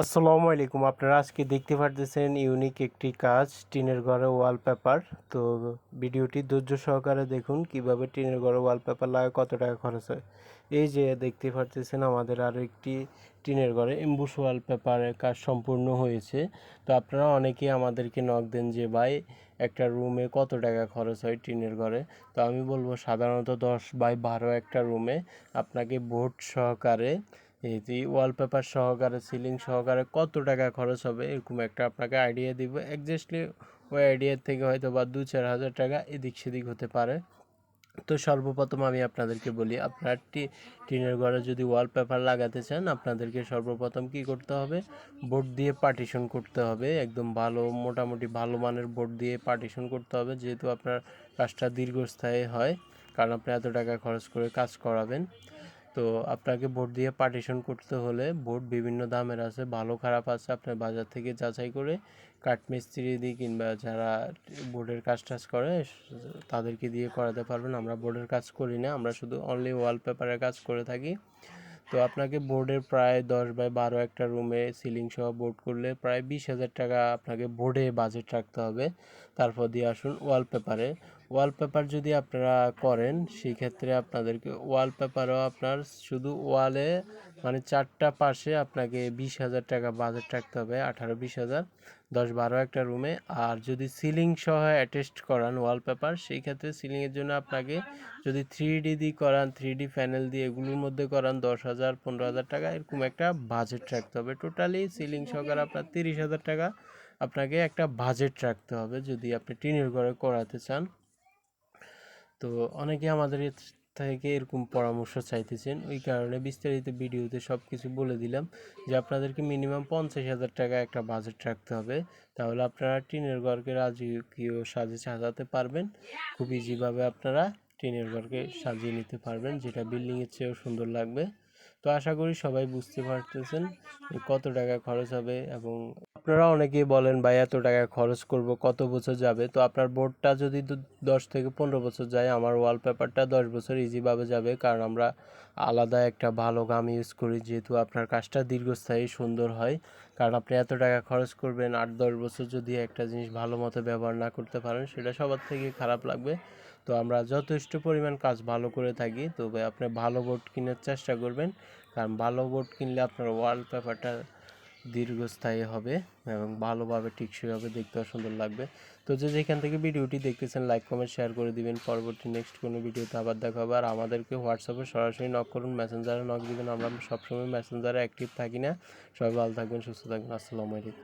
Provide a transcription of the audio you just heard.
আসসালামু আলাইকুম। আপনারা আজকে দেখতে পারতেছেন ইউনিক একটি কাজ, টিনের ঘরে ওয়ালপেপার তো ভিডিওটি ধৈর্য সহকারে দেখুন, কীভাবে টিনের ঘরে ওয়ালপেপার লাগে কত টাকা খরচ হয়। এই যে দেখতে পারতেছেন আমাদের আরও একটি টিনের ঘরে এমবুস ওয়ালপেপারের কাজ সম্পূর্ণ হয়েছে। তো আপনারা অনেকেই আমাদেরকে নক দেন যে, ভাই, একটা রুমে কত টাকা খরচ হয় টিনের ঘরে? তো আমি বলব সাধারণত দশ বাই বারো একটা রুমে আপনাকে বোর্ড সহকারে এই যে ওয়ালপেপার সহকারে সিলিং সহকারে কত টাকা খরচ হবে এরকম একটা আপনাকে আইডিয়া দিব। এক্স্যাক্টলি ওই আইডিয়ার থেকে হয়তো বা দু চার হাজার টাকা এদিক সেদিক হতে পারে। তো সর্বপ্রথম আমি আপনাদেরকে বলি, আপনার টিনের ঘরে যদি ওয়ালপেপার লাগাতে চান, আপনাদেরকে সর্বপ্রথম কি করতে হবে? বোর্ড দিয়ে পার্টিশন করতে হবে। একদম ভালো, মোটামুটি ভালো মানের বোর্ড দিয়ে পার্টিশন করতে হবে, যেহেতু আপনার কাজটা দীর্ঘস্থায়ী হয়, কারণ আপনি এত টাকা খরচ করে কাজ করাবেন। তো আপনাকে বোর্ড দিয়ে পার্টিশন করতে হলে বোর্ড বিভিন্ন দামের আছে, ভালো খারাপ আছে আপনার বাজার থেকে যাচাই করে কাঠমিস্ত্রি দিয়ে কিংবা যারা বোর্ডের কাজ টাজ করে, তাদেরকে দিয়ে করাতে পারবেন। আমরা বোর্ডের কাজ করি না, আমরা শুধু অনলি ওয়ালপেপারের কাজ করে থাকি। তো আপনাকে বোর্ডের প্রায় দশ বাই বারো একটা রুমে সিলিং সহ বোর্ড করলে প্রায় বিশ হাজার টাকা আপনাকে বোর্ডে বাজেট রাখতে হবে। তারপর দিয়ে আসুন ওয়ালপেপারে ওয়ালপেপার যদি আপনারা করেন সেই ক্ষেত্রে আপনাদেরকে ওয়ালপেপারও আপনার শুধু ওয়ালে মানে চারটা পাশে আপনাকে বিশ হাজার টাকা বাজেট রাখতে হবে, আঠারো, বিশ হাজার, দশ, বারো একটা রুমে আর যদি সিলিং সহ অ্যাটেস্ট করান ওয়ালপেপার সেই ক্ষেত্রে সিলিংয়ের জন্য আপনাকে যদি থ্রি ডি দিয়ে করান থ্রি ডি প্যানেল দিয়ে এগুলোর মধ্যে করান দশ হাজার, পনেরো হাজার টাকা, এরকম একটা বাজেট রাখতে হবে। টোটালি সিলিং সহকারে আপনার তিরিশ হাজার টাকা আপনাকে একটা বাজেট রাখতে হবে, যদি আপনি টিনের ঘরে করাতে চান। তো অনেকে আমাদের থেকে এরকম পরামর্শ চাইতেছেন। ওই কারণে বিস্তারিত ভিডিওতে সব কিছু বলে দিলাম যে আপনাদেরকে মিনিমাম পঞ্চাশ হাজার টাকা একটা বাজেট রাখতে হবে। তাহলে আপনারা টিনের ঘরকে রাজকীয় সাজে সাজাতে পারবেন। খুব ইজিভাবে আপনারা টিনের ঘরকে সাজিয়ে নিতে পারবেন, যেটা বিল্ডিংয়ের চেয়েও সুন্দর লাগবে। তো আশা করি সবাই বুঝতে পারতেছেন কত টাকা খরচ হবে এবং আপনারা অনেকেই বলেন, ভাই, এত টাকা খরচ করব, কত বছর যাবে? তো আপনার বোর্ডটা যদি দশ থেকে পনেরো বছর যায়, আমার ওয়ালপেপারটা দশ বছর ইজিভাবে যাবে। কারণ আমরা আলাদা একটা ভালো গাম ইউজ করি, যেহেতু আপনার কাজটা দীর্ঘস্থায়ী, সুন্দর হয়। কারণ আপনি এত টাকা খরচ করবেন, আট, দশ বছর যদি একটা জিনিস ভালো মতো ব্যবহার না করতে পারেন, সেটা সবার থেকে খারাপ লাগবে। তো আমরা যথেষ্ট পরিমাণ কাজ ভালো করে থাকি। তবে আপনি ভালো বোর্ড কেনার চেষ্টা করবেন। কারণ ভালো বোর্ড কিনলে আপনার ওয়ালপেপারটা দীর্ঘস্থায়ী হবে এবং ভালোভাবে টিকসই হবে, দেখতেও সুন্দর লাগবে। তো যে যেখান থেকে ভিডিওটি দেখতেছেন লাইক কমেন্ট শেয়ার করে দিবেন। পরবর্তী নেক্সট কোনো ভিডিওতে আবার দেখা হবে। আর আমাদেরকে হোয়াটসঅ্যাপে সরাসরি নক করুন মেসেঞ্জারে নক দিবেন। আমরা সবসময় মেসেঞ্জারে অ্যাক্টিভ থাকি না। সবাই ভালো থাকবেন, সুস্থ থাকবেন। আসসালামু আলাইকুম।